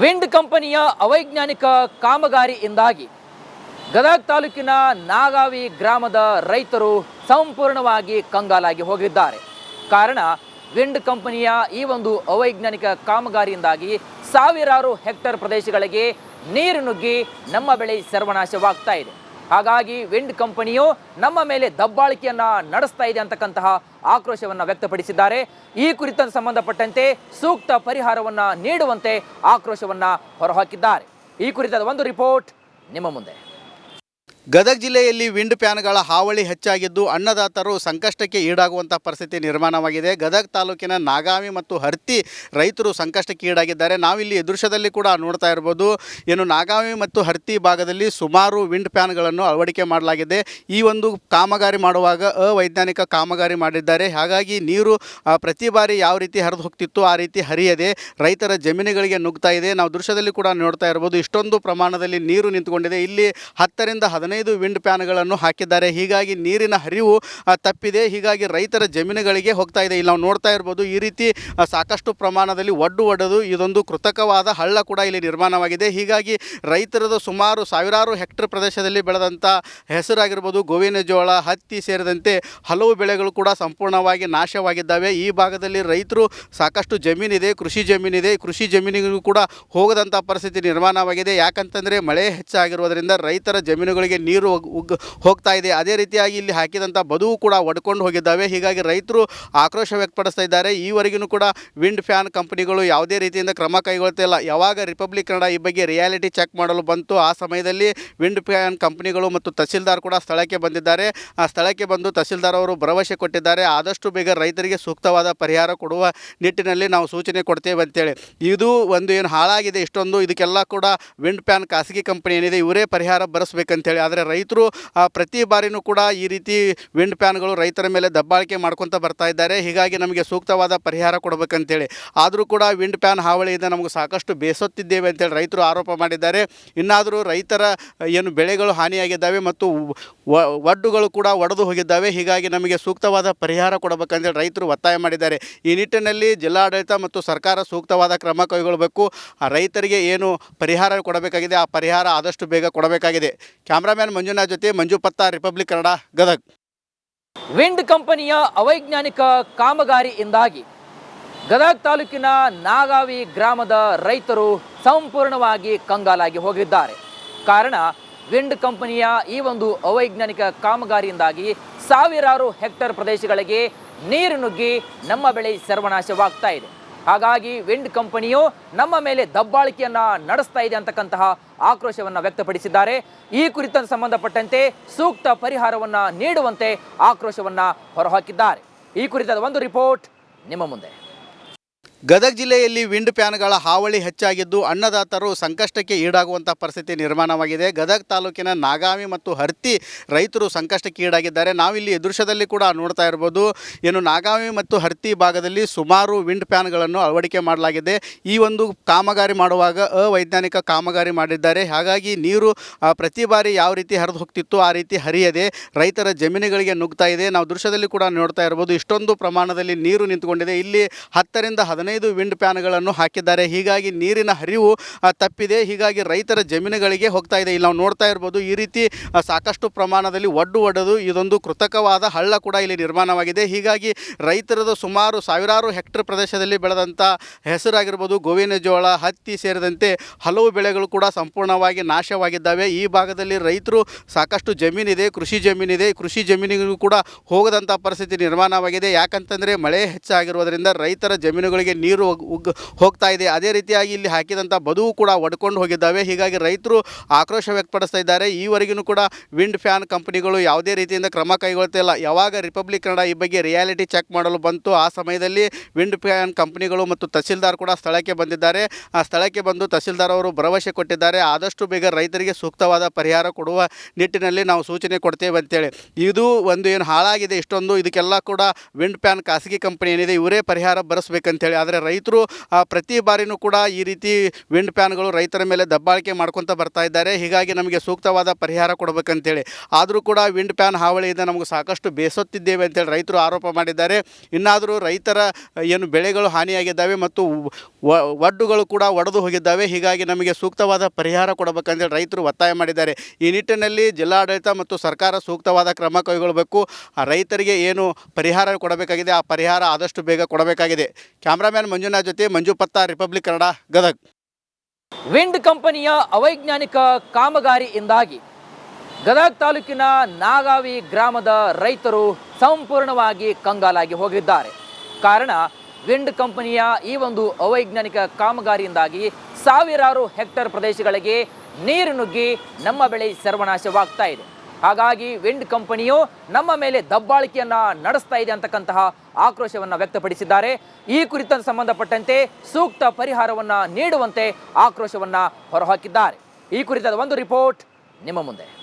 Wind ಕಂಪನಿಯ ಅವೈಜ್ಞಾನಿಕ ಕಾಮಗಾರಿಯಿಂದಾಗಿ ಗದಗ ತಾಲೂಕಿನ ನಾಗಾವಿ ಗ್ರಾಮದ ರೈತರು ಸಂಪೂರ್ಣವಾಗಿ ಕಂಗಾಲಾಗಿ ಹೋಗಿದ್ದಾರೆ. ಕಾರಣ, ವಿಂಡ್ ಕಂಪನಿಯ ಈ ಒಂದು ಅವೈಜ್ಞಾನಿಕ ಕಾಮಗಾರಿಯಿಂದಾಗಿ ಸಾವಿರಾರು ಹೆಕ್ಟರ್ ಪ್ರದೇಶಗಳಿಗೆ ನೀರು ನುಗ್ಗಿ ನಮ್ಮ ಬೆಳೆ ಸರ್ವನಾಶವಾಗ್ತಾ ಇದೆ. ಹಾಗಾಗಿ ವಿಂಡ್ ಕಂಪನಿಯು ನಮ್ಮ ಮೇಲೆ ದಬ್ಬಾಳಿಕೆಯನ್ನ ನಡೆಸ್ತಾ ಇದೆ ಅಂತಕ್ಕಂತಹ ಆಕ್ರೋಶವನ್ನು ವ್ಯಕ್ತಪಡಿಸಿದ್ದಾರೆ. ಈ ಕುರಿತಂತೆ ಸಂಬಂಧಪಟ್ಟಂತೆ ಸೂಕ್ತ ಪರಿಹಾರವನ್ನು ನೀಡುವಂತೆ ಆಕ್ರೋಶವನ್ನು ಹೊರಹಾಕಿದ್ದಾರೆ. ಈ ಕುರಿತಾದ ಒಂದು ರಿಪೋರ್ಟ್ ನಿಮ್ಮ ಮುಂದೆ. ಗದಗ ಜಿಲ್ಲೆಯಲ್ಲಿ ವಿಂಡ್ ಪ್ಯಾನ್ಗಳ ಹಾವಳಿ ಹೆಚ್ಚಾಗಿದ್ದು ಅನ್ನದಾತರು ಸಂಕಷ್ಟಕ್ಕೆ ಈಡಾಗುವಂಥ ಪರಿಸ್ಥಿತಿ ನಿರ್ಮಾಣವಾಗಿದೆ. ಗದಗ ತಾಲೂಕಿನ ನಾಗಾವಿ ಮತ್ತು ಹರ್ತಿ ರೈತರು ಸಂಕಷ್ಟಕ್ಕೆ ಈಡಾಗಿದ್ದಾರೆ. ನಾವಿಲ್ಲಿ ದೃಶ್ಯದಲ್ಲಿ ಕೂಡ ನೋಡ್ತಾ ಇರ್ಬೋದು. ಏನು ನಾಗಾವಿ ಮತ್ತು ಹರ್ತಿ ಭಾಗದಲ್ಲಿ ಸುಮಾರು ವಿಂಡ್ ಪ್ಯಾನ್ಗಳನ್ನು ಅಳವಡಿಕೆ ಮಾಡಲಾಗಿದೆ. ಈ ಒಂದು ಕಾಮಗಾರಿ ಮಾಡುವಾಗ ಅವೈಜ್ಞಾನಿಕ ಕಾಮಗಾರಿ ಮಾಡಿದ್ದಾರೆ. ಹಾಗಾಗಿ ನೀರು ಪ್ರತಿ ಬಾರಿ ಯಾವ ರೀತಿ ಹರಿದು ಹೋಗ್ತಿತ್ತು ಆ ರೀತಿ ಹರಿಯದೆ ರೈತರ ಜಮೀನುಗಳಿಗೆ ನುಗ್ತಾ ಇದೆ. ನಾವು ದೃಶ್ಯದಲ್ಲಿ ಕೂಡ ನೋಡ್ತಾ ಇರ್ಬೋದು. ಇಷ್ಟೊಂದು ಪ್ರಮಾಣದಲ್ಲಿ ನೀರು ನಿಂತುಕೊಂಡಿದೆ. ಇಲ್ಲಿ ಹತ್ತರಿಂದ ಹದಿನೈದು ವಿಂಡ್ ಪ್ಯಾನ್ಗಳನ್ನು ಹಾಕಿದ್ದಾರೆ. ಹೀಗಾಗಿ ನೀರಿನ ಹರಿವು ತಪ್ಪಿದೆ. ಹೀಗಾಗಿ ರೈತರ ಜಮೀನುಗಳಿಗೆ ಹೋಗ್ತಾ ಇದೆ. ಇಲ್ಲಿ ನಾವು ನೋಡ್ತಾ ಇರ್ಬೋದು, ಈ ರೀತಿ ಸಾಕಷ್ಟು ಪ್ರಮಾಣದಲ್ಲಿ ಒಡ್ಡು ಒಡೆದು ಇದೊಂದು ಕೃತಕವಾದ ಹಳ್ಳ ಕೂಡ ಇಲ್ಲಿ ನಿರ್ಮಾಣವಾಗಿದೆ. ಹೀಗಾಗಿ ರೈತರದು ಸುಮಾರು ಸಾವಿರಾರು ಹೆಕ್ಟರ್ ಪ್ರದೇಶದಲ್ಲಿ ಬೆಳೆದಂಥ ಹೆಸರಾಗಿರ್ಬೋದು ಗೋವಿನ ಜೋಳ ಹತ್ತಿ ಸೇರಿದಂತೆ ಹಲವು ಬೆಳೆಗಳು ಕೂಡ ಸಂಪೂರ್ಣವಾಗಿ ನಾಶವಾಗಿದ್ದಾವೆ. ಈ ಭಾಗದಲ್ಲಿ ರೈತರು ಸಾಕಷ್ಟು ಜಮೀನಿದೆ, ಕೃಷಿ ಜಮೀನಿದೆ. ಕೃಷಿ ಜಮೀನಿಗೂ ಕೂಡ ಹೋಗದಂಥ ಪರಿಸ್ಥಿತಿ ನಿರ್ಮಾಣವಾಗಿದೆ. ಯಾಕಂತಂದರೆ ಮಳೆ ಹೆಚ್ಚಾಗಿರುವುದರಿಂದ ರೈತರ ಜಮೀನುಗಳಿಗೆ ನೀರು ಹೋಗ್ತಾ ಇದೆ. ಅದೇ ರೀತಿಯಾಗಿ ಇಲ್ಲಿ ಹಾಕಿದಂಥ ಬದುವು ಕೂಡ ಒಡ್ಕೊಂಡು ಹೋಗಿದ್ದಾವೆ. ಹೀಗಾಗಿ ರೈತರು ಆಕ್ರೋಶ ವ್ಯಕ್ತಪಡಿಸ್ತಾ ಇದ್ದಾರೆ. ಈವರೆಗೂ ಕೂಡ ವಿಂಡ್ ಫ್ಯಾನ್ ಕಂಪನಿಗಳು ಯಾವುದೇ ರೀತಿಯಿಂದ ಕ್ರಮ ಕೈಗೊಳ್ತಿಲ್ಲ ಯಾವಾಗ ರಿಪಬ್ಲಿಕ್ ಕನ್ನಡ ಈ ಬಗ್ಗೆ ರಿಯಾಲಿಟಿ ಚೆಕ್ ಮಾಡಲು ಬಂತು, ಆ ಸಮಯದಲ್ಲಿ ವಿಂಡ್ ಫ್ಯಾನ್ ಕಂಪನಿಗಳು ಮತ್ತು ತಹಸೀಲ್ದಾರ್ ಕೂಡ ಸ್ಥಳಕ್ಕೆ ಬಂದಿದ್ದಾರೆ. ಆ ಸ್ಥಳಕ್ಕೆ ಬಂದು ತಹಸೀಲ್ದಾರ್ ಅವರು ಭರವಸೆ ಕೊಟ್ಟಿದ್ದಾರೆ. ಆದಷ್ಟು ಬೇಗ ರೈತರಿಗೆ ಸೂಕ್ತವಾದ ಪರಿಹಾರ ಕೊಡುವ ನಿಟ್ಟಿನಲ್ಲಿ ನಾವು ಸೂಚನೆ ಕೊಡ್ತೇವೆ ಅಂತೇಳಿ. ಇದು ಒಂದು ಏನು ಹಾಳಾಗಿದೆ, ಇಷ್ಟೊಂದು, ಇದಕ್ಕೆಲ್ಲ ಕೂಡ ವಿಂಡ್ ಫ್ಯಾನ್ ಖಾಸಗಿ ಕಂಪನಿ ಏನಿದೆ, ಇವರೇ ಪರಿಹಾರ ಬರೆಸ್ಬೇಕಂತೇಳಿ. ಆದರೆ ರೈತರು ಪ್ರತಿ ಬಾರಿನೂ ಕೂಡ ಈ ರೀತಿ ವಿಂಡ್ ಪ್ಯಾನ್ಗಳು ರೈತರ ಮೇಲೆ ದಬ್ಬಾಳಿಕೆ ಮಾಡ್ಕೊತ ಬರ್ತಾ ಇದ್ದಾರೆ. ಹೀಗಾಗಿ ನಮಗೆ ಸೂಕ್ತವಾದ ಪರಿಹಾರ ಕೊಡಬೇಕಂತೇಳಿ. ಆದರೂ ಕೂಡ ವಿಂಡ್ ಪ್ಯಾನ್ ಹಾವಳಿಯಿಂದ ನಮಗೆ ಸಾಕಷ್ಟು ಬೇಸೊತ್ತಿದ್ದೇವೆ ಅಂತೇಳಿ ರೈತರು ಆರೋಪ ಮಾಡಿದ್ದಾರೆ. ಇನ್ನಾದರೂ ರೈತರ ಏನು ಬೆಳೆಗಳು ಹಾನಿಯಾಗಿದ್ದಾವೆ ಮತ್ತು ಒಡ್ಡುಗಳು ಕೂಡ ಒಡೆದು ಹೋಗಿದ್ದಾವೆ. ಹೀಗಾಗಿ ನಮಗೆ ಸೂಕ್ತವಾದ ಪರಿಹಾರ ಕೊಡಬೇಕಂತೇಳಿ ರೈತರು ಒತ್ತಾಯ ಮಾಡಿದ್ದಾರೆ. ಈ ನಿಟ್ಟಿನಲ್ಲಿ ಜಿಲ್ಲಾಡಳಿತ ಮತ್ತು ಸರ್ಕಾರ ಸೂಕ್ತವಾದ ಕ್ರಮ ಕೈಗೊಳ್ಳಬೇಕು ರೈತರಿಗೆ ಏನು ಪರಿಹಾರ ಕೊಡಬೇಕಾಗಿದೆ, ಆ ಪರಿಹಾರ ಆದಷ್ಟು ಬೇಗ ಕೊಡಬೇಕಾಗಿದೆ. ಕ್ಯಾಮ್ರಾಮ್ಯಾನ್ ಮಂಜುನಾಥ್ ಜೊತೆ ಮಂಜು ಪತ್ತ, ರಿಪಬ್ಲಿಕ್ ಕನ್ನಡ, ಗದಗ್. ವಿಂಡ್ ಕಂಪನಿಯ ಅವೈಜ್ಞಾನಿಕ ಕಾಮಗಾರಿಯಿಂದಾಗಿ ಗದಗ ತಾಲೂಕಿನ ನಾಗಾವಿ ಗ್ರಾಮದ ರೈತರು ಸಂಪೂರ್ಣವಾಗಿ ಕಂಗಾಲಾಗಿ ಹೋಗಿದ್ದಾರೆ. ಕಾರಣ, ವಿಂಡ್ ಕಂಪನಿಯ ಈ ಒಂದು ಅವೈಜ್ಞಾನಿಕ ಕಾಮಗಾರಿಯಿಂದಾಗಿ ಸಾವಿರಾರು ಹೆಕ್ಟರ್ ಪ್ರದೇಶಗಳಿಗೆ ನೀರು ನುಗ್ಗಿ ನಮ್ಮ ಬೆಳೆ ಸರ್ವನಾಶವಾಗ್ತಾ ಇದೆ. ಹಾಗಾಗಿ ವಿಂಡ್ ಕಂಪನಿಯು ನಮ್ಮ ಮೇಲೆ ದಬ್ಬಾಳಿಕೆಯನ್ನ ನಡೆಸ್ತಾ ಇದೆ ಅಂತಕ್ಕಂತಹ ಆಕ್ರೋಶವನ್ನ ವ್ಯಕ್ತಪಡಿಸಿದ್ದಾರೆ. ಈ ಕುರಿತಂತೆ ಸಂಬಂಧಪಟ್ಟಂತೆ ಸೂಕ್ತ ಪರಿಹಾರವನ್ನ ನೀಡುವಂತೆ ಆಕ್ರೋಶವನ್ನ ಹೊರಹಾಕಿದ್ದಾರೆ. ಈ ಕುರಿತಾದ ಒಂದು ರಿಪೋರ್ಟ್ ನಿಮ್ಮ ಮುಂದೆ. ಗದಗ ಜಿಲ್ಲೆಯಲ್ಲಿ ವಿಂಡ್ ಫ್ಯಾನ್ಗಳ ಹಾವಳಿ ಹೆಚ್ಚಾಗಿದ್ದು ಅನ್ನದಾತರು ಸಂಕಷ್ಟಕ್ಕೆ ಈಡಾಗುವಂಥ ಪರಿಸ್ಥಿತಿ ನಿರ್ಮಾಣವಾಗಿದೆ. ಗದಗ ತಾಲೂಕಿನ ನಾಗಾವಿ ಮತ್ತು ಹರ್ತಿ ರೈತರು ಸಂಕಷ್ಟಕ್ಕೆ ಈಡಾಗಿದ್ದಾರೆ. ನಾವಿಲ್ಲಿ ದೃಶ್ಯದಲ್ಲಿ ಕೂಡ ನೋಡ್ತಾ ಇರ್ಬೋದು. ಏನು ನಾಗಾವಿ ಮತ್ತು ಹರ್ತಿ ಭಾಗದಲ್ಲಿ ಸುಮಾರು ವಿಂಡ್ ಪ್ಯಾನ್ಗಳನ್ನು ಅಳವಡಿಕೆ ಮಾಡಲಾಗಿದೆ. ಈ ಒಂದು ಕಾಮಗಾರಿ ಮಾಡುವಾಗ ಅವೈಜ್ಞಾನಿಕ ಕಾಮಗಾರಿ ಮಾಡಿದ್ದಾರೆ. ಹಾಗಾಗಿ ನೀರು ಪ್ರತಿ ಬಾರಿ ಯಾವ ರೀತಿ ಹರಿದು ಹೋಗ್ತಿತ್ತು ಆ ರೀತಿ ಹರಿಯದೆ ರೈತರ ಜಮೀನುಗಳಿಗೆ ನುಗ್ತಾ ಇದೆ. ನಾವು ದೃಶ್ಯದಲ್ಲಿ ಕೂಡ ನೋಡ್ತಾ ಇರ್ಬೋದು. ಇಷ್ಟೊಂದು ಪ್ರಮಾಣದಲ್ಲಿ ನೀರು ನಿಂತುಕೊಂಡಿದೆ. ಇಲ್ಲಿ ಹತ್ತರಿಂದ ಹದಿನೈದು ವಿಂಡ್ ಪ್ಯಾನ್ಗಳನ್ನು ಹಾಕಿದ್ದಾರೆ. ಹೀಗಾಗಿ ನೀರಿನ ಹರಿವು ತಪ್ಪಿದೆ. ಹೀಗಾಗಿ ರೈತರ ಜಮೀನುಗಳಿಗೆ ಹೋಗ್ತಾ ಇದೆ. ಇಲ್ಲಿ ನಾವು ನೋಡ್ತಾ ಇರ್ಬೋದು, ಈ ರೀತಿ ಸಾಕಷ್ಟು ಪ್ರಮಾಣದಲ್ಲಿ ಒಡ್ಡು ಒಡೆದು ಇದೊಂದು ಕೃತಕವಾದ ಹಳ್ಳ ಕೂಡ ಇಲ್ಲಿ ನಿರ್ಮಾಣವಾಗಿದೆ. ಹೀಗಾಗಿ ರೈತರದು ಸುಮಾರು ಸಾವಿರಾರು ಹೆಕ್ಟರ್ ಪ್ರದೇಶದಲ್ಲಿ ಬೆಳೆದಂಥ ಹೆಸರಾಗಿರ್ಬೋದು, ಗೋವಿನ ಜೋಳ, ಹತ್ತಿ ಸೇರಿದಂತೆ ಹಲವು ಬೆಳೆಗಳು ಕೂಡ ಸಂಪೂರ್ಣವಾಗಿ ನಾಶವಾಗಿದ್ದಾವೆ. ಈ ಭಾಗದಲ್ಲಿ ರೈತರು ಸಾಕಷ್ಟು ಜಮೀನಿದೆ, ಕೃಷಿ ಜಮೀನಿದೆ. ಕೃಷಿ ಜಮೀನಿಗೂ ಕೂಡ ಹೋಗದಂಥ ಪರಿಸ್ಥಿತಿ ನಿರ್ಮಾಣವಾಗಿದೆ. ಯಾಕಂತಂದರೆ ಮಳೆ ಹೆಚ್ಚಾಗಿರುವುದರಿಂದ ರೈತರ ಜಮೀನುಗಳಿಗೆ ನೀರು ಉಗ್ ಹೋಗ್ತಾ ಇದೆ. ಅದೇ ರೀತಿಯಾಗಿ ಇಲ್ಲಿ ಹಾಕಿದಂಥ ಬದುವು ಕೂಡ ಒಡ್ಕೊಂಡು ಹೋಗಿದ್ದಾವೆ. ಹೀಗಾಗಿ ರೈತರು ಆಕ್ರೋಶ ವ್ಯಕ್ತಪಡಿಸ್ತಾ ಇದ್ದಾರೆ. ಈವರೆಗೂ ಕೂಡ ವಿಂಡ್ ಫ್ಯಾನ್ ಕಂಪನಿಗಳು ಯಾವುದೇ ರೀತಿಯಿಂದ ಕ್ರಮ ಕೈಗೊಳ್ತಾ ಇಲ್ಲ. ಯಾವಾಗ ರಿಪಬ್ಲಿಕ್ ಕನ್ನಡ ಈ ಬಗ್ಗೆ ರಿಯಾಲಿಟಿ ಚೆಕ್ ಮಾಡಲು ಬಂತು, ಆ ಸಮಯದಲ್ಲಿ ವಿಂಡ್ ಫ್ಯಾನ್ ಕಂಪನಿಗಳು ಮತ್ತು ತಹಸೀಲ್ದಾರ್ ಕೂಡ ಸ್ಥಳಕ್ಕೆ ಬಂದಿದ್ದಾರೆ. ಆ ಸ್ಥಳಕ್ಕೆ ಬಂದು ತಹಸೀಲ್ದಾರ್ ಅವರು ಭರವಸೆ ಕೊಟ್ಟಿದ್ದಾರೆ. ಆದಷ್ಟು ಬೇಗ ರೈತರಿಗೆ ಸೂಕ್ತವಾದ ಪರಿಹಾರ ಕೊಡುವ ನಿಟ್ಟಿನಲ್ಲಿ ನಾವು ಸೂಚನೆ ಕೊಡ್ತೇವೆ ಅಂತೇಳಿ. ಇದು ಒಂದು ಏನು ಹಾಳಾಗಿದೆ, ಇಷ್ಟೊಂದು, ಇದಕ್ಕೆಲ್ಲ ಕೂಡ ವಿಂಡ್ ಫ್ಯಾನ್ ಖಾಸಗಿ ಕಂಪನಿ ಏನಿದೆ, ಇವರೇ ಪರಿಹಾರ ಬರೆಸ್ಬೇಕಂತೇಳಿ. ಆದರೆ ಆದರೆ ರೈತರು ಪ್ರತಿ ಬಾರಿನೂ ಕೂಡ ಈ ರೀತಿ ವಿಂಡ್ ಪ್ಯಾನ್ಗಳು ರೈತರ ಮೇಲೆ ದಬ್ಬಾಳಿಕೆ ಮಾಡ್ಕೊತ ಬರ್ತಾ ಇದ್ದಾರೆ. ಹೀಗಾಗಿ ನಮಗೆ ಸೂಕ್ತವಾದ ಪರಿಹಾರ ಕೊಡಬೇಕಂತೇಳಿ. ಆದರೂ ಕೂಡ ವಿಂಡ್ ಪ್ಯಾನ್ ಹಾವಳಿಯಿಂದ ನಮಗೆ ಸಾಕಷ್ಟು ಬೇಸತ್ತಿದ್ದೇವೆ ಅಂತೇಳಿ ರೈತರು ಆರೋಪ ಮಾಡಿದ್ದಾರೆ. ಇನ್ನಾದರೂ ರೈತರ, ಏನು ಬೆಳೆಗಳು ಹಾನಿಯಾಗಿದ್ದಾವೆ ಮತ್ತು ಒಡ್ಡುಗಳು ಕೂಡ ಒಡೆದು ಹೋಗಿದ್ದಾವೆ. ಹೀಗಾಗಿ ನಮಗೆ ಸೂಕ್ತವಾದ ಪರಿಹಾರ ಕೊಡಬೇಕಂತೇಳಿ ರೈತರು ಒತ್ತಾಯ ಮಾಡಿದ್ದಾರೆ. ಈ ನಿಟ್ಟಿನಲ್ಲಿ ಜಿಲ್ಲಾಡಳಿತ ಮತ್ತು ಸರ್ಕಾರ ಸೂಕ್ತವಾದ ಕ್ರಮ ಕೈಗೊಳ್ಳಬೇಕು ರೈತರಿಗೆ ಏನು ಪರಿಹಾರ ಕೊಡಬೇಕಾಗಿದೆ, ಆ ಪರಿಹಾರ ಆದಷ್ಟು ಬೇಗ ಕೊಡಬೇಕಾಗಿದೆ. ಕ್ಯಾಮ್ರಾಮ್ಯಾನ್ ಮಂಜುನಾಥ್ ಜೊತೆ ಮಂಜು ಪತ್ತ, ರಿಪಬ್ಲಿಕ್ ಕನ್ನಡ, ಗದಗ್. ವಿಂಡ್ ಕಂಪನಿಯ ಅವೈಜ್ಞಾನಿಕ ಕಾಮಗಾರಿಯಿಂದಾಗಿ ಗದಗ್ ತಾಲೂಕಿನ ನಾಗಾವಿ ಗ್ರಾಮದ ರೈತರು ಸಂಪೂರ್ಣವಾಗಿ ಕಂಗಾಲಾಗಿ ಹೋಗಿದ್ದಾರೆ. ಕಾರಣ, ವಿಂಡ್ ಕಂಪನಿಯ ಈ ಒಂದು ಅವೈಜ್ಞಾನಿಕ ಕಾಮಗಾರಿಯಿಂದಾಗಿ ಸಾವಿರಾರು ಹೆಕ್ಟರ್ ಪ್ರದೇಶಗಳಿಗೆ ನೀರು ನುಗ್ಗಿ ನಮ್ಮ ಬೆಳೆ ಸರ್ವನಾಶವಾಗ್ತಾ ಇದೆ. ಹಾಗಾಗಿ ವಿಂಡ್ ಕಂಪನಿಯು ನಮ್ಮ ಮೇಲೆ ದಬ್ಬಾಳಿಕೆಯನ್ನ ನಡೆಸ್ತಾ ಇದೆ ಅಂತಕ್ಕಂತಹ ಆಕ್ರೋಶವನ್ನು ವ್ಯಕ್ತಪಡಿಸಿದ್ದಾರೆ. ಈ ಕುರಿತಂತೆ ಸಂಬಂಧಪಟ್ಟಂತೆ ಸೂಕ್ತ ಪರಿಹಾರವನ್ನ ನೀಡುವಂತೆ ಆಕ್ರೋಶವನ್ನ ಹೊರಹಾಕಿದ್ದಾರೆ. ಈ ಕುರಿತಾದ ಒಂದು ರಿಪೋರ್ಟ್ ನಿಮ್ಮ ಮುಂದೆ.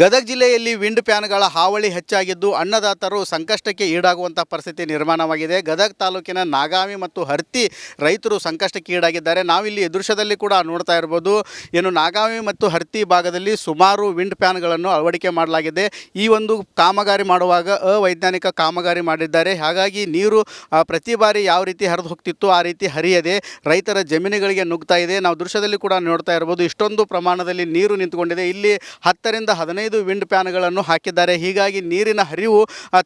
ಗದಗ ಜಿಲ್ಲೆಯಲ್ಲಿ ವಿಂಡ್ ಫ್ಯಾನ್ಗಳ ಹಾವಳಿ ಹೆಚ್ಚಾಗಿದ್ದು ಅನ್ನದಾತರು ಸಂಕಷ್ಟಕ್ಕೆ ಈಡಾಗುವಂಥ ಪರಿಸ್ಥಿತಿ ನಿರ್ಮಾಣವಾಗಿದೆ. ಗದಗ ತಾಲೂಕಿನ ನಾಗಾವಿ ಮತ್ತು ಹರ್ತಿ ರೈತರು ಸಂಕಷ್ಟಕ್ಕೆ ಈಡಾಗಿದ್ದಾರೆ. ನಾವಿಲ್ಲಿ ದೃಶ್ಯದಲ್ಲಿ ಕೂಡ ನೋಡ್ತಾ ಇರ್ಬೋದು. ಏನು ನಾಗಾವಿ ಮತ್ತು ಹರ್ತಿ ಭಾಗದಲ್ಲಿ ಸುಮಾರು ವಿಂಡ್ ಪ್ಯಾನ್ಗಳನ್ನು ಅಳವಡಿಕೆ ಮಾಡಲಾಗಿದೆ. ಈ ಒಂದು ಕಾಮಗಾರಿ ಮಾಡುವಾಗ ಅವೈಜ್ಞಾನಿಕ ಕಾಮಗಾರಿ ಮಾಡಿದ್ದಾರೆ. ಹಾಗಾಗಿ ನೀರು ಪ್ರತಿ ಬಾರಿ ಯಾವ ರೀತಿ ಹರಿದು ಹೋಗ್ತಿತ್ತು ಆ ರೀತಿ ಹರಿಯದೆ ರೈತರ ಜಮೀನುಗಳಿಗೆ ನುಗ್ತಾ ಇದೆ. ನಾವು ದೃಶ್ಯದಲ್ಲಿ ಕೂಡ ನೋಡ್ತಾ ಇರ್ಬೋದು. ಇಷ್ಟೊಂದು ಪ್ರಮಾಣದಲ್ಲಿ ನೀರು ನಿಂತುಕೊಂಡಿದೆ. ಇಲ್ಲಿ ಹತ್ತರಿಂದ ಹದಿನೈದು ವಿಂಡ್ ಪ್ಯಾನ್ಗಳನ್ನು ಹಾಕಿದ್ದಾರೆ. ಹೀಗಾಗಿ ನೀರಿನ ಹರಿವು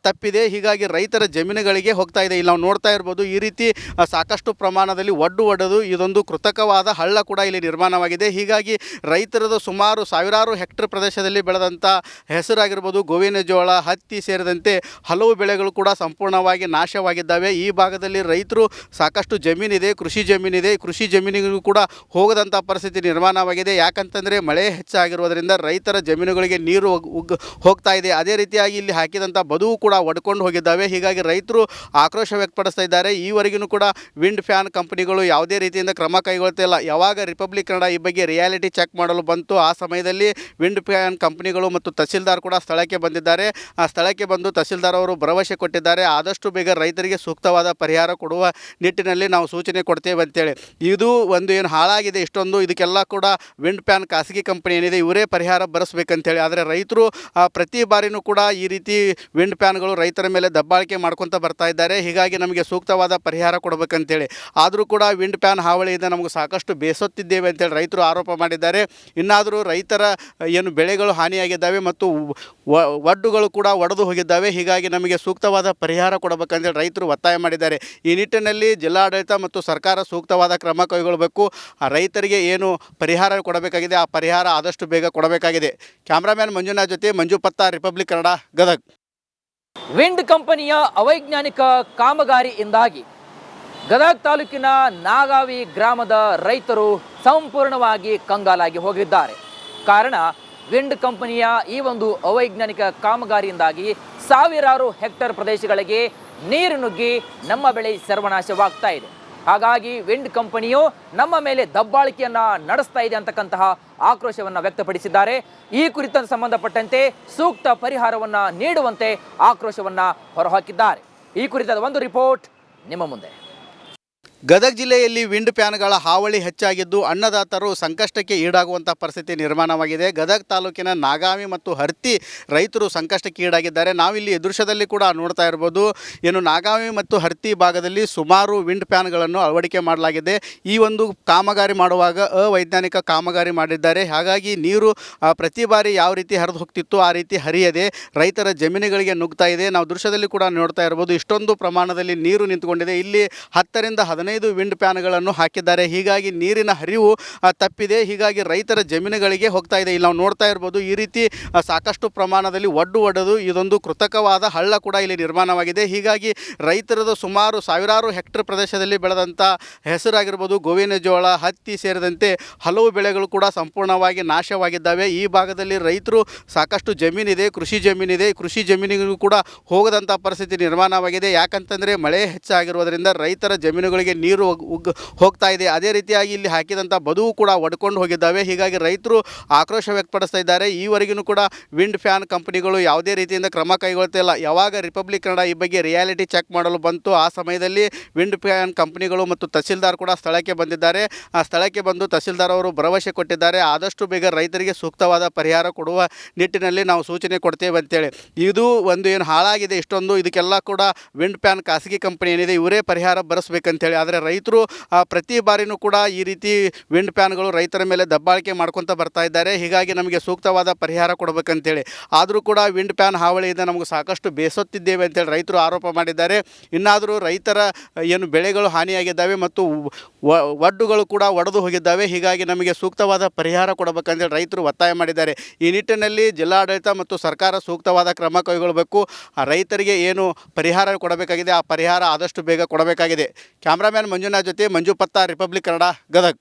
ತಪ್ಪಿದೆ. ಹೀಗಾಗಿ ರೈತರ ಜಮೀನುಗಳಿಗೆ ಹೋಗ್ತಾ ಇದೆ. ಇಲ್ಲಿ ನಾವು ನೋಡ್ತಾ ಇರ್ಬೋದು, ಈ ರೀತಿ ಸಾಕಷ್ಟು ಪ್ರಮಾಣದಲ್ಲಿ ಒಡ್ಡು ಒಡೆದು ಇದೊಂದು ಕೃತಕವಾದ ಹಳ್ಳ ಕೂಡ ಇಲ್ಲಿ ನಿರ್ಮಾಣವಾಗಿದೆ. ಹೀಗಾಗಿ ರೈತರದು ಸುಮಾರು ಸಾವಿರಾರು ಹೆಕ್ಟರ್ ಪ್ರದೇಶದಲ್ಲಿ ಬೆಳೆದಂಥ ಹೆಸರಾಗಿರ್ಬೋದು, ಗೋವಿನ ಜೋಳ, ಹತ್ತಿ ಸೇರಿದಂತೆ ಹಲವು ಬೆಳೆಗಳು ಕೂಡ ಸಂಪೂರ್ಣವಾಗಿ ನಾಶವಾಗಿದ್ದಾವೆ. ಈ ಭಾಗದಲ್ಲಿ ರೈತರು ಸಾಕಷ್ಟು ಜಮೀನಿದೆ, ಕೃಷಿ ಜಮೀನಿದೆ. ಕೃಷಿ ಜಮೀನಿಗೂ ಕೂಡ ಹೋಗದಂಥ ಪರಿಸ್ಥಿತಿ ನಿರ್ಮಾಣವಾಗಿದೆ. ಯಾಕಂತಂದರೆ ಮಳೆ ಹೆಚ್ಚಾಗಿರುವುದರಿಂದ ರೈತರ ಜಮೀನುಗಳಿಗೆ ನೀರು ಹೋಗ್ತಾ ಇದೆ. ಅದೇ ರೀತಿಯಾಗಿ ಇಲ್ಲಿ ಹಾಕಿದಂಥ ಬದುವು ಕೂಡ ಒಡ್ಕೊಂಡು ಹೋಗಿದ್ದಾವೆ. ಹೀಗಾಗಿ ರೈತರು ಆಕ್ರೋಶ ವ್ಯಕ್ತಪಡಿಸ್ತಾ ಇದ್ದಾರೆ. ಈವರೆಗೂ ಕೂಡ ವಿಂಡ್ ಫ್ಯಾನ್ ಕಂಪನಿಗಳು ಯಾವುದೇ ರೀತಿಯಿಂದ ಕ್ರಮ ಕೈಗೊಳ್ತಾ ಇಲ್ಲ. ಯಾವಾಗ ರಿಪಬ್ಲಿಕ್ ಕನ್ನಡ ಈ ಬಗ್ಗೆ ರಿಯಾಲಿಟಿ ಚೆಕ್ ಮಾಡಲು ಬಂತು, ಆ ಸಮಯದಲ್ಲಿ ವಿಂಡ್ ಫ್ಯಾನ್ ಕಂಪನಿಗಳು ಮತ್ತು ತಹಸೀಲ್ದಾರ್ ಕೂಡ ಸ್ಥಳಕ್ಕೆ ಬಂದಿದ್ದಾರೆ. ಆ ಸ್ಥಳಕ್ಕೆ ಬಂದು ತಹಸೀಲ್ದಾರ್ ಅವರು ಭರವಸೆ ಕೊಟ್ಟಿದ್ದಾರೆ. ಆದಷ್ಟು ಬೇಗ ರೈತರಿಗೆ ಸೂಕ್ತವಾದ ಪರಿಹಾರ ಕೊಡುವ ನಿಟ್ಟಿನಲ್ಲಿ ನಾವು ಸೂಚನೆ ಕೊಡ್ತೇವೆ ಅಂತೇಳಿ. ಇದು ಒಂದು ಏನು ಹಾಳಾಗಿದೆ, ಇಷ್ಟೊಂದು ಇದಕ್ಕೆಲ್ಲ ಕೂಡ ವಿಂಡ್ ಫ್ಯಾನ್ ಖಾಸಗಿ ಕಂಪನಿ ಏನಿದೆ, ಇವರೇ ಪರಿಹಾರ ಬರೆಸ್ಬೇಕಂತೇಳಿ. ಆದರೆ ರೈತರು ಪ್ರತಿ ಬಾರಿನೂ ಕೂಡ ಈ ರೀತಿ ವಿಂಡ್ ಪ್ಯಾನ್ಗಳು ರೈತರ ಮೇಲೆ ದಬ್ಬಾಳಿಕೆ ಮಾಡ್ಕೊತ ಬರ್ತಾ ಇದ್ದಾರೆ. ಹೀಗಾಗಿ ನಮಗೆ ಸೂಕ್ತವಾದ ಪರಿಹಾರ ಕೊಡಬೇಕಂತೇಳಿ. ಆದರೂ ಕೂಡ ವಿಂಡ್ ಪ್ಯಾನ್ ಹಾವಳಿಯಿಂದ ನಮಗೆ ಸಾಕಷ್ಟು ಬೇಸತ್ತಿದ್ದೇವೆ ಅಂತೇಳಿ ರೈತರು ಆರೋಪ ಮಾಡಿದ್ದಾರೆ. ಇನ್ನಾದರೂ ರೈತರ, ಏನು ಬೆಳೆಗಳು ಹಾನಿಯಾಗಿದ್ದಾವೆ ಮತ್ತು ಒಡ್ಡುಗಳು ಕೂಡ ಒಡೆದು ಹೋಗಿದ್ದಾವೆ. ಹೀಗಾಗಿ ನಮಗೆ ಸೂಕ್ತವಾದ ಪರಿಹಾರ ಕೊಡಬೇಕಂತೇಳಿ ರೈತರು ಒತ್ತಾಯ ಮಾಡಿದ್ದಾರೆ. ಈ ನಿಟ್ಟಿನಲ್ಲಿ ಜಿಲ್ಲಾಡಳಿತ ಮತ್ತು ಸರ್ಕಾರ ಸೂಕ್ತವಾದ ಕ್ರಮ ಕೈಗೊಳ್ಳಬೇಕು ರೈತರಿಗೆ ಏನು ಪರಿಹಾರ ಕೊಡಬೇಕಾಗಿದೆ, ಆ ಪರಿಹಾರ ಆದಷ್ಟು ಬೇಗ ಕೊಡಬೇಕಾಗಿದೆ. ಕ್ಯಾಮ್ರಾಮ್ಯಾನ್ ಮಂಜುನಾಥ್ ಜೊತೆ ಮಂಜು ಪತ್ತ, ರಿಪಬ್ಲಿಕ್ ಕನ್ನಡ, ಗದಗ್. ವಿಂಡ್ ಕಂಪನಿಯ ಅವೈಜ್ಞಾನಿಕ ಕಾಮಗಾರಿಯಿಂದಾಗಿ ಗದಗ್ ತಾಲೂಕಿನ ನಾಗಾವಿ ಗ್ರಾಮದ ರೈತರು ಸಂಪೂರ್ಣವಾಗಿ ಕಂಗಾಲಾಗಿ ಹೋಗಿದ್ದಾರೆ. ಕಾರಣ, ವಿಂಡ್ ಕಂಪನಿಯ ಈ ಒಂದು ಅವೈಜ್ಞಾನಿಕ ಕಾಮಗಾರಿಯಿಂದಾಗಿ ಸಾವಿರಾರು ಹೆಕ್ಟರ್ ಪ್ರದೇಶಗಳಿಗೆ ನೀರು ನುಗ್ಗಿ ನಮ್ಮ ಬೆಳೆ ಸರ್ವನಾಶವಾಗ್ತಾ ಇದೆ. ಹಾಗಾಗಿ ವಿಂಡ್ ಕಂಪನಿಯು ನಮ್ಮ ಮೇಲೆ ದಬ್ಬಾಳಿಕೆಯನ್ನ ನಡೆಸ್ತಾ ಇದೆ ಅಂತಕ್ಕಂತಹ ಆಕ್ರೋಶವನ್ನ ವ್ಯಕ್ತಪಡಿಸಿದ್ದಾರೆ. ಈ ಕುರಿತ ಸಂಬಂಧಪಟ್ಟಂತೆ ಸೂಕ್ತ ಪರಿಹಾರವನ್ನ ನೀಡುವಂತೆ ಆಕ್ರೋಶವನ್ನ ಹೊರಹಾಕಿದ್ದಾರೆ. ಈ ಕುರಿತಾದ ಒಂದು ರಿಪೋರ್ಟ್ ನಿಮ್ಮ ಮುಂದೆ. ಗದಗ ಜಿಲ್ಲೆಯಲ್ಲಿ ವಿಂಡ್ ಫ್ಯಾನ್ಗಳ ಹಾವಳಿ ಹೆಚ್ಚಾಗಿದ್ದು ಅನ್ನದಾತರು ಸಂಕಷ್ಟಕ್ಕೆ ಈಡಾಗುವಂಥ ಪರಿಸ್ಥಿತಿ ನಿರ್ಮಾಣವಾಗಿದೆ. ಗದಗ ತಾಲೂಕಿನ ನಾಗಾವಿ ಮತ್ತು ಹರ್ತಿ ರೈತರು ಸಂಕಷ್ಟಕ್ಕೆ ಈಡಾಗಿದ್ದಾರೆ. ನಾವಿಲ್ಲಿ ದೃಶ್ಯದಲ್ಲಿ ಕೂಡ ನೋಡ್ತಾ ಇರ್ಬೋದು. ಏನು ನಾಗಾವಿ ಮತ್ತು ಹರ್ತಿ ಭಾಗದಲ್ಲಿ ಸುಮಾರು ವಿಂಡ್ ಪ್ಯಾನ್ಗಳನ್ನು ಅಳವಡಿಕೆ ಮಾಡಲಾಗಿದೆ. ಈ ಒಂದು ಕಾಮಗಾರಿ ಮಾಡುವಾಗ ಅವೈಜ್ಞಾನಿಕ ಕಾಮಗಾರಿ ಮಾಡಿದ್ದಾರೆ. ಹಾಗಾಗಿ ನೀರು ಪ್ರತಿ ಬಾರಿ ಯಾವ ರೀತಿ ಹರಿದು ಹೋಗ್ತಿತ್ತು ಆ ರೀತಿ ಹರಿಯದೆ ರೈತರ ಜಮೀನುಗಳಿಗೆ ನುಗ್ತಾ ಇದೆ. ನಾವು ದೃಶ್ಯದಲ್ಲಿ ಕೂಡ ನೋಡ್ತಾ ಇರ್ಬೋದು. ಇಷ್ಟೊಂದು ಪ್ರಮಾಣದಲ್ಲಿ ನೀರು ನಿಂತುಕೊಂಡಿದೆ. ಇಲ್ಲಿ ಹತ್ತರಿಂದ ಹದಿನೈದು ವಿಂಡ್ ಪ್ಯಾನ್ಗಳನ್ನು ಹಾಕಿದ್ದಾರೆ. ಹೀಗಾಗಿ ನೀರಿನ ಹರಿವು ತಪ್ಪಿದೆ. ಹೀಗಾಗಿ ರೈತರ ಜಮೀನುಗಳಿಗೆ ಹೋಗ್ತಾ ಇದೆ. ಇಲ್ಲಿ ನಾವು ನೋಡ್ತಾ ಇರ್ಬೋದು, ಈ ರೀತಿ ಸಾಕಷ್ಟು ಪ್ರಮಾಣದಲ್ಲಿ ಒಡ್ಡು ಒಡೆದು ಇದೊಂದು ಕೃತಕವಾದ ಹಳ್ಳ ಕೂಡ ಇಲ್ಲಿ ನಿರ್ಮಾಣವಾಗಿದೆ. ಹೀಗಾಗಿ ರೈತರದು ಸುಮಾರು ಸಾವಿರಾರು ಹೆಕ್ಟರ್ ಪ್ರದೇಶದಲ್ಲಿ ಬೆಳೆದಂಥ ಹೆಸರಾಗಿರ್ಬೋದು, ಗೋವಿನ ಜೋಳ, ಹತ್ತಿ ಸೇರಿದಂತೆ ಹಲವು ಬೆಳೆಗಳು ಕೂಡ ಸಂಪೂರ್ಣವಾಗಿ ನಾಶವಾಗಿದ್ದಾವೆ. ಈ ಭಾಗದಲ್ಲಿ ರೈತರು ಸಾಕಷ್ಟು ಜಮೀನಿದೆ, ಕೃಷಿ ಜಮೀನಿದೆ. ಕೃಷಿ ಜಮೀನಿಗೂ ಕೂಡ ಹೋಗದಂಥ ಪರಿಸ್ಥಿತಿ ನಿರ್ಮಾಣವಾಗಿದೆ. ಯಾಕಂತಂದರೆ ಮಳೆ ಹೆಚ್ಚಾಗಿರುವುದರಿಂದ ರೈತರ ಜಮೀನುಗಳಿಗೆ ನೀರು ಹೋಗ್ತಾ ಇದೆ. ಅದೇ ರೀತಿಯಾಗಿ ಇಲ್ಲಿ ಹಾಕಿದಂಥ ಬದುವು ಕೂಡ ಒಡ್ಕೊಂಡು ಹೋಗಿದ್ದಾವೆ. ಹೀಗಾಗಿ ರೈತರು ಆಕ್ರೋಶ ವ್ಯಕ್ತಪಡಿಸ್ತಾ ಇದ್ದಾರೆ. ಈವರೆಗೂ ಕೂಡ ವಿಂಡ್ ಫ್ಯಾನ್ ಕಂಪನಿಗಳು ಯಾವುದೇ ರೀತಿಯಿಂದ ಕ್ರಮ ಕೈಗೊಳ್ತಿಲ್ಲ ಯಾವಾಗ ರಿಪಬ್ಲಿಕ್ ಕನ್ನಡ ಈ ಬಗ್ಗೆ ರಿಯಾಲಿಟಿ ಚೆಕ್ ಮಾಡಲು ಬಂತು, ಆ ಸಮಯದಲ್ಲಿ ವಿಂಡ್ ಫ್ಯಾನ್ ಕಂಪನಿಗಳು ಮತ್ತು ತಹಸೀಲ್ದಾರ್ ಕೂಡ ಸ್ಥಳಕ್ಕೆ ಬಂದಿದ್ದಾರೆ. ಆ ಸ್ಥಳಕ್ಕೆ ಬಂದು ತಹಸೀಲ್ದಾರ್ ಅವರು ಭರವಸೆ ಕೊಟ್ಟಿದ್ದಾರೆ. ಆದಷ್ಟು ಬೇಗ ರೈತರಿಗೆ ಸೂಕ್ತವಾದ ಪರಿಹಾರ ಕೊಡುವ ನಿಟ್ಟಿನಲ್ಲಿ ನಾವು ಸೂಚನೆ ಕೊಡ್ತೇವೆ ಅಂತೇಳಿ. ಇದು ಒಂದು ಏನು ಹಾಳಾಗಿದೆ, ಇಷ್ಟೊಂದು, ಇದಕ್ಕೆಲ್ಲ ಕೂಡ ವಿಂಡ್ ಫ್ಯಾನ್ ಖಾಸಗಿ ಕಂಪನಿ ಏನಿದೆ, ಇವರೇ ಪರಿಹಾರ ಬರೆಸ್ಬೇಕಂತೇಳಿ. ಆದರೆ ರೈತರು ಪ್ರತಿ ಬಾರಿನೂ ಕೂಡ ಈ ರೀತಿ ವಿಂಡ್ ಪ್ಯಾನ್ಗಳು ರೈತರ ಮೇಲೆ ದಬ್ಬಾಳಿಕೆ ಮಾಡ್ಕೊತ ಬರ್ತಾ ಇದ್ದಾರೆ. ಹೀಗಾಗಿ ನಮಗೆ ಸೂಕ್ತವಾದ ಪರಿಹಾರ ಕೊಡಬೇಕಂತೇಳಿ. ಆದರೂ ಕೂಡ ವಿಂಡ್ ಪ್ಯಾನ್ ಹಾವಳಿಯಿಂದ ನಮಗೆ ಸಾಕಷ್ಟು ಬೇಸತ್ತಿದ್ದೇವೆ ಅಂತೇಳಿ ರೈತರು ಆರೋಪ ಮಾಡಿದ್ದಾರೆ. ಇನ್ನಾದರೂ ರೈತರ ಏನು ಬೆಳೆಗಳು ಹಾನಿಯಾಗಿದ್ದಾವೆ ಮತ್ತು ಒಡ್ಡುಗಳು ಕೂಡ ಒಡೆದು ಹೋಗಿದ್ದಾವೆ. ಹೀಗಾಗಿ ನಮಗೆ ಸೂಕ್ತವಾದ ಪರಿಹಾರ ಕೊಡಬೇಕಂತೇಳಿ ರೈತರು ಒತ್ತಾಯ ಮಾಡಿದ್ದಾರೆ. ಈ ನಿಟ್ಟಿನಲ್ಲಿ ಜಿಲ್ಲಾಡಳಿತ ಮತ್ತು ಸರ್ಕಾರ ಸೂಕ್ತವಾದ ಕ್ರಮ ಕೈಗೊಳ್ಳಬೇಕು ರೈತರಿಗೆ ಏನು ಪರಿಹಾರ ಕೊಡಬೇಕಾಗಿದೆ, ಆ ಪರಿಹಾರ ಆದಷ್ಟು ಬೇಗ ಕೊಡಬೇಕಾಗಿದೆ. ಕ್ಯಾಮ್ರಾಮ್ಯಾನ್ ಮಂಜುನಾಥ್ ಜೊತೆ ಮಂಜು ಪತ್ತ ರಿಪಬ್ಲಿಕ್ ಕನ್ನಡ ಗದಗ್.